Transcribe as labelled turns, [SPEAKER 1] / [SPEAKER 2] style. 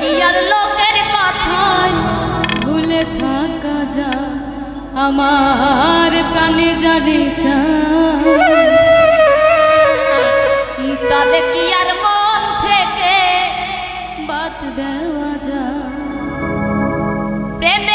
[SPEAKER 1] কি আর লোকের কথায়? ভুলে থাকা যা আমার প্রাণে জানে
[SPEAKER 2] তবে কি আর মন থেকে
[SPEAKER 1] বাদ দেওয়া যা।
[SPEAKER 2] প্রেম